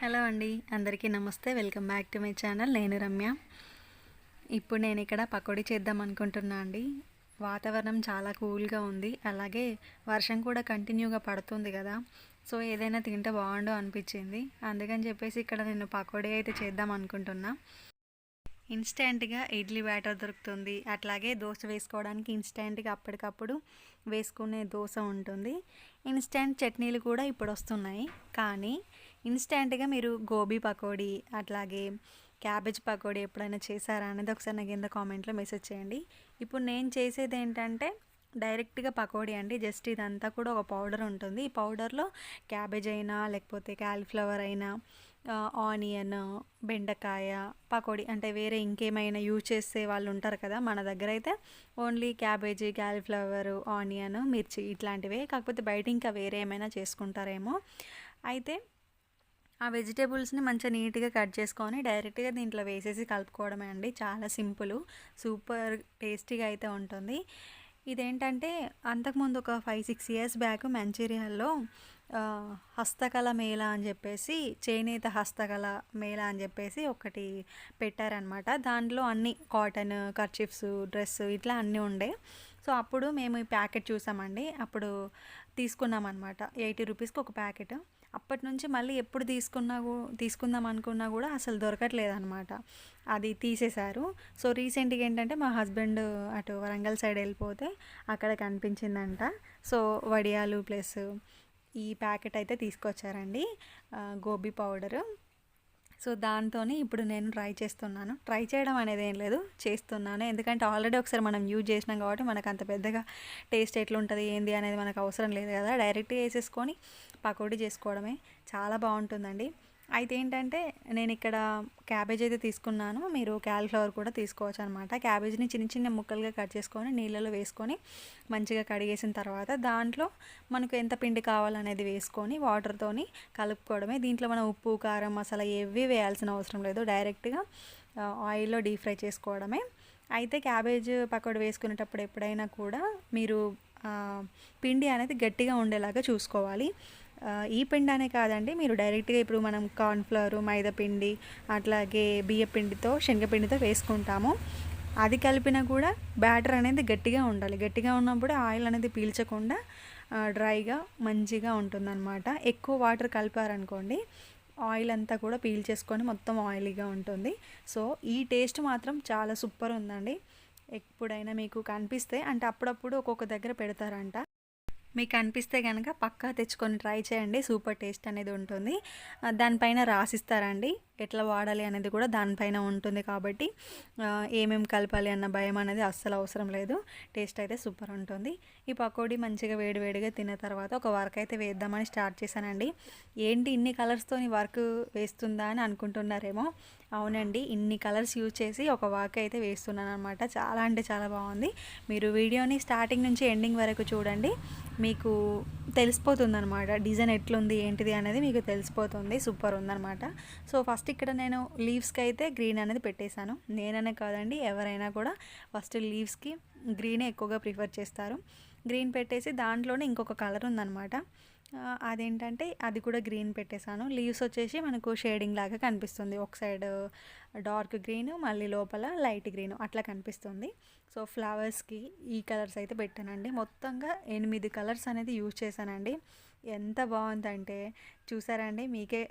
Hello అండి అందరికీ నమస్తే. Welcome back to my channel నేను రమ్య. ఇప్పుడు నేను ఇక్కడ పకోడీ చేద్దాం అనుకుంటున్నా అండి. వాతావరణం చాలా కూల్గా ఉంది. అలాగే వర్షం కూడా కంటిన్యూగా పడుతుంది కదా. సో ఏదైనా తింటే బాగుండు అనిపించింది. అందుకని చెప్పేసి ఇక్కడ నేను పకోడీ అయితే చేద్దాం అనుకుంటున్నా. ఇన్స్టెంట్గా ఇడ్లీ బ్యాటర్ దొరుకుతుంది. అట్లాగే దోశ వేసుకోవడానికి ఇన్స్టెంట్గా అప్పటికప్పుడు వేసుకునే దోశ ఉంటుంది. ఇన్స్టెంట్ చట్నీలు కూడా ఇప్పుడు వస్తున్నాయి. కానీ ఇన్స్టెంట్గా మీరు గోబీ పకోడీ అట్లాగే క్యాబేజ్ పకోడీ ఎప్పుడైనా చేశారా అనేది ఒకసారి నాకు కింద కామెంట్లో మెసేజ్ చేయండి. ఇప్పుడు నేను చేసేది ఏంటంటే డైరెక్ట్గా పకోడీ అండి. జస్ట్ ఇదంతా కూడా ఒక పౌడర్ ఉంటుంది. ఈ పౌడర్లో క్యాబేజ్ అయినా లేకపోతే క్యాలీఫ్లవర్ అయినా ఆనియన్ బెండకాయ పకోడీ అంటే వేరే ఇంకేమైనా యూజ్ చేసే వాళ్ళు ఉంటారు కదా మన దగ్గర అయితే ఓన్లీ క్యాబేజీ క్యాలీఫ్లవర్ ఆనియన్ మిర్చి ఇట్లాంటివే. కాకపోతే బయట ఇంకా వేరే ఏమైనా చేసుకుంటారేమో. అయితే ఆ వెజిటేబుల్స్ని మంచిగా నీట్గా కట్ చేసుకొని డైరెక్ట్గా దీంట్లో వేసేసి కలుపుకోవడమే అండి. చాలా సింపుల్ సూపర్ టేస్టీగా అయితే ఉంటుంది. ఇదేంటంటే అంతకుముందు ఒక ఫైవ్ సిక్స్ ఇయర్స్ బ్యాక్ మంచిర్యాల్లో హస్తకళ మేళ అని చెప్పేసి చేనేత హస్తకళ మేళ అని చెప్పేసి ఒకటి పెట్టారనమాట దాంట్లో అన్ని కాటన్ కర్చిఫ్స్ డ్రెస్ ఇట్లా అన్నీ ఉండే. సో అప్పుడు మేము ఈ ప్యాకెట్ చూసామండి. అప్పుడు తీసుకున్నాం అనమాట ఎయిటీ రూపీస్కి ఒక ప్యాకెట్. అప్పటి నుంచి మళ్ళీ ఎప్పుడు తీసుకున్నా తీసుకుందాం అనుకున్నా కూడా అసలు దొరకట్లేదు అనమాట అది తీసేశారు. సో రీసెంట్గా ఏంటంటే మా హస్బెండ్ అటు వరంగల్ సైడ్ వెళ్ళిపోతే అక్కడ కనిపించిందంట. సో వడియాలు ప్లస్ ఈ ప్యాకెట్ అయితే తీసుకొచ్చారండి. గోబీ పౌడరు. సో దాంతోనే ఇప్పుడు నేను ట్రై చేస్తున్నాను. ట్రై చేయడం అనేది ఏం లేదు చేస్తున్నాను. ఎందుకంటే ఆల్రెడీ ఒకసారి మనం యూజ్ చేసినాం కాబట్టి మనకు అంత పెద్దగా టేస్ట్ ఎట్లుంటుంది ఏంది అనేది మనకు అవసరం లేదు కదా. డైరెక్ట్గా వేసేసుకొని పకోడీ చేసుకోవడమే. చాలా బాగుంటుందండి. అయితే ఏంటంటే నేను ఇక్కడ క్యాబేజ్ అయితే తీసుకున్నాను. మీరు క్యాలిఫ్లవర్ కూడా తీసుకోవచ్చు అనమాట క్యాబేజ్ని చిన్న చిన్న ముక్కలుగా కట్ చేసుకొని నీళ్ళలో వేసుకొని మంచిగా కడిగేసిన తర్వాత దాంట్లో మనకు ఎంత పిండి కావాలనేది వేసుకొని వాటర్తోని కలుపుకోవడమే. దీంట్లో మనం ఉప్పు కారం మసాలా ఏవి వేయాల్సిన అవసరం లేదు. డైరెక్ట్గా ఆయిల్లో డీప్ ఫ్రై చేసుకోవడమే. అయితే క్యాబేజ్ పకోడీ వేసుకునేటప్పుడు ఎప్పుడైనా కూడా మీరు పిండి అనేది గట్టిగా ఉండేలాగా చూసుకోవాలి. ఈ పిండి అనే కాదండి మీరు డైరెక్ట్గా ఇప్పుడు మనం కార్న్ఫ్లవర్ మైదా పిండి అట్లాగే బియ్య పిండితో శనగపిండితో వేసుకుంటాము. అది కలిపినా కూడా బ్యాటర్ అనేది గట్టిగా ఉండాలి. గట్టిగా ఉన్నప్పుడు ఆయిల్ అనేది పీల్చకుండా డ్రైగా మంచిగా ఉంటుందన్నమాట. ఎక్కువ వాటర్ కలిపారనుకోండి ఆయిల్ అంతా కూడా పీల్చేసుకొని మొత్తం ఆయిలీగా ఉంటుంది. సో ఈ టేస్ట్ మాత్రం చాలా సూపర్ ఉందండి. ఎప్పుడైనా మీకు కనిపిస్తే అంటే అప్పుడప్పుడు ఒక్కొక్క దగ్గర పెడతారంట. మీకు అనిపిస్తే కనుక పక్కా తెచ్చుకొని ట్రై చేయండి. సూపర్ టేస్ట్ అనేది ఉంటుంది. దానిపైన రాసిస్తారండి. ఎట్లా వాడాలి అనేది కూడా దానిపైన ఉంటుంది కాబట్టి ఏమేమి కలపాలి అన్న భయం అనేది అస్సలు అవసరం లేదు. టేస్ట్ అయితే సూపర్ ఉంటుంది. ఈ పకోడీ మంచిగా వేడివేడిగా తిన్న తర్వాత ఒక వర్క్ అయితే వేద్దామని స్టార్ట్ చేశానండి. ఏంటి ఇన్ని కలర్స్తో వర్క్ వేస్తుందా అని అనుకుంటున్నారేమో? అవునండి ఇన్ని కలర్స్ యూజ్ చేసి ఒక వర్క్ అయితే వేస్తున్నాను అనమాట చాలా అంటే చాలా బాగుంది. మీరు వీడియోని స్టార్టింగ్ నుంచి ఎండింగ్ వరకు చూడండి. మీకు తెలిసిపోతుంది అనమాట డిజైన్ ఎట్లుంది ఏంటిది అనేది మీకు తెలిసిపోతుంది సూపర్ ఉందనమాట సో ఫస్ట్ ఫస్ట్ ఇక్కడ నేను లీవ్స్కి అయితే గ్రీన్ అనేది పెట్టేశాను. నేననే కాదండి ఎవరైనా కూడా ఫస్ట్ లీవ్స్కి గ్రీనే ఎక్కువగా ప్రిఫర్ చేస్తారు. గ్రీన్ పెట్టేసి దాంట్లోనే ఇంకొక కలర్ ఉందనమాట అదేంటంటే అది కూడా గ్రీన్ పెట్టేశాను. లీవ్స్ వచ్చేసి మనకు షేడింగ్ లాగా కనిపిస్తుంది. ఒక సైడ్ డార్క్ గ్రీన్ మళ్ళీ లోపల లైట్ గ్రీన్ అట్లా కనిపిస్తుంది. సో ఫ్లవర్స్కి ఈ కలర్స్ అయితే పెట్టానండి. మొత్తంగా ఎనిమిది కలర్స్ అనేది యూజ్ చేశానండి. ఎంత బాగుందంటే చూసారండి? మీకే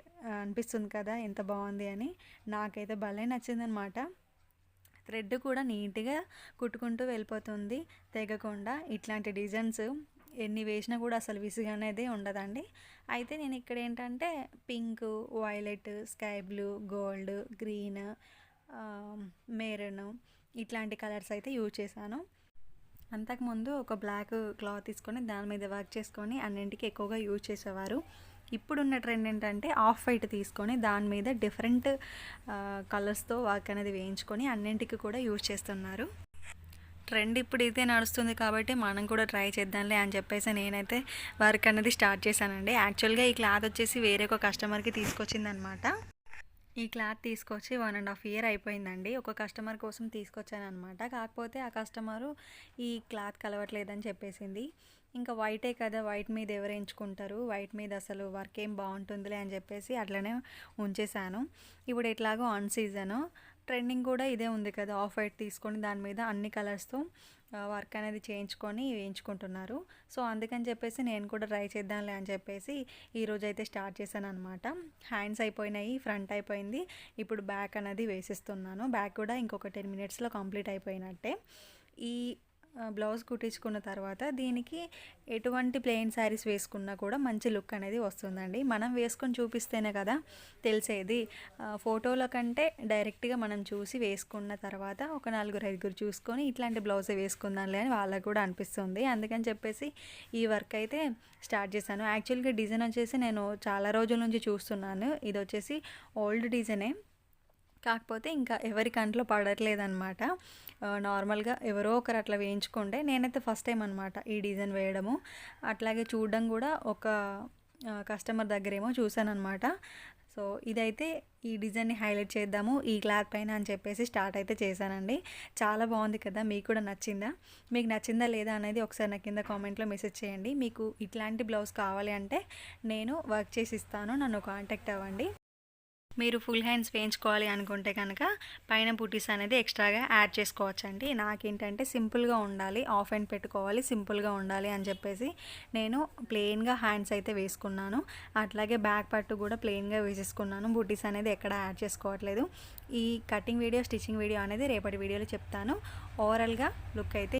అనిపిస్తుంది కదా ఎంత బాగుంది అని. నాకైతే భలే నచ్చిందనమాట థ్రెడ్ కూడా నీట్గా కుట్టుకుంటూ వెళ్ళిపోతుంది. తెగకుండా ఇట్లాంటి డిజైన్స్ ఎన్ని వేసినా కూడా అసలు విసుగు అనేది ఉండదండి. అయితే నేను ఇక్కడ ఏంటంటే pink violet sky blue gold green maroon ఇట్లాంటి కలర్స్ అయితే యూజ్ చేశాను. అంతకుముందు ఒక బ్లాక్ క్లాత్ తీసుకొని దాని మీద వర్క్ చేసుకొని అన్నింటికి ఎక్కువగా యూజ్ చేసేవారు. ఇప్పుడున్న ట్రెండ్ ఏంటంటే ఆఫ్ వైట్ తీసుకొని దాని మీద డిఫరెంట్ కలర్స్తో వర్క్ అనేది వేయించుకొని అన్నింటికి కూడా యూజ్ చేస్తున్నారు. ట్రెండ్ ఇప్పుడు ఇదే నడుస్తుంది కాబట్టి మనం కూడా ట్రై చేద్దాంలే అని చెప్పేసి నేనైతే వర్క్ అనేది స్టార్ట్ చేశానండి. యాక్చువల్గా ఈ క్లాత్ వచ్చేసి వేరే ఒక కస్టమర్కి తీసుకొచ్చిందనమాట ఈ క్లాత్ తీసుకొచ్చి వన్ అండ్ హాఫ్ ఇయర్ అయిపోయిందండి. ఒక కస్టమర్ కోసం తీసుకొచ్చాను అనమాట కాకపోతే ఆ కస్టమరు ఈ క్లాత్ కలవట్లేదని చెప్పేసింది. ఇంకా వైటే కదా వైట్ మీద ఎవరు ఎంచుకుంటారు వైట్ మీద అసలు వర్క్ ఏం బాగుంటుందిలే అని చెప్పేసి అట్లనే ఉంచేసాను ఇప్పుడు ఎట్లాగో ఆన్ సీజను. ట్రెండింగ్ కూడా ఇదే ఉంది కదా ఆఫ్ వైట్ తీసుకొని దాని మీద అన్ని కలర్స్తో వర్క్ అనేది చేయించుకొని వేయించుకుంటున్నారు. సో అందుకని చెప్పేసి నేను కూడా ట్రై చేద్దాంలే అని చెప్పేసి ఈరోజు అయితే స్టార్ట్ చేశాను అనమాట హ్యాండ్స్ అయిపోయినాయి ఫ్రంట్ అయిపోయింది. ఇప్పుడు బ్యాక్ అనేది వేసిస్తున్నాను. బ్యాక్ కూడా ఇంకొక టెన్ మినిట్స్లో కంప్లీట్ అయిపోయినట్టే. ఈ బ్లౌజ్ కుట్టించుకున్న తర్వాత దీనికి ఎటువంటి ప్లెయిన్ శారీస్ వేసుకున్నా కూడా మంచి లుక్ అనేది వస్తుందండి. మనం వేసుకొని చూపిస్తేనే కదా తెలిసేది. ఫోటోల కంటే డైరెక్ట్గా మనం చూసి వేసుకున్న తర్వాత ఒక నలుగురు ఐదుగురు చూసుకొని ఇట్లాంటి బ్లౌజే వేసుకుందాంలే అని వాళ్ళకు కూడా అనిపిస్తుంది. అందుకని చెప్పేసి ఈ వర్క్ అయితే స్టార్ట్ చేశాను. యాక్చువల్గా డిజైన్ వచ్చేసి నేను చాలా రోజుల నుంచి చూస్తున్నాను. ఇది వచ్చేసి ఓల్డ్ డిజైనే. కాకపోతే ఇంకా ఎవరి కంట్లో పడట్లేదన్నమాట. నార్మల్గా ఎవరో ఒకరు అట్లా వేయించుకుంటే నేనైతే ఫస్ట్ టైం అనమాట ఈ డిజైన్ వేయడము. అట్లాగే చూడడం కూడా ఒక కస్టమర్ దగ్గరేమో చూశాను సో ఇదైతే ఈ డిజైన్ని హైలైట్ చేద్దాము ఈ క్లాత్ పైన అని చెప్పేసి స్టార్ట్ అయితే చేశానండి. చాలా బాగుంది కదా మీకు కూడా నచ్చిందా? మీకు నచ్చిందా లేదా అనేది ఒకసారి నా కింద కామెంట్లో మెసేజ్ చేయండి. మీకు ఇట్లాంటి బ్లౌజ్ కావాలి అంటే నేను వర్క్ చేసి ఇస్తాను నన్ను కాంటాక్ట్ అవ్వండి. మీరు ఫుల్ హ్యాండ్స్ వేయించుకోవాలి అనుకుంటే కనుక పైన బుటీస్ అనేది ఎక్స్ట్రాగా యాడ్ చేసుకోవచ్చండి. నాకేంటంటే సింపుల్గా ఉండాలి ఆఫ్ హ్యాండ్ పెట్టుకోవాలి సింపుల్గా ఉండాలి అని చెప్పేసి నేను ప్లెయిన్గా హ్యాండ్స్ అయితే వేసుకున్నాను. అట్లాగే బ్యాక్ పట్టు కూడా ప్లెయిన్గా వేసేసుకున్నాను. బుటీస్ అనేది ఎక్కడ యాడ్ చేసుకోవట్లేదు. ఈ కటింగ్ వీడియో స్టిచ్చింగ్ వీడియో అనేది రేపటి వీడియోలో చెప్తాను. ఓవరాల్గా లుక్ అయితే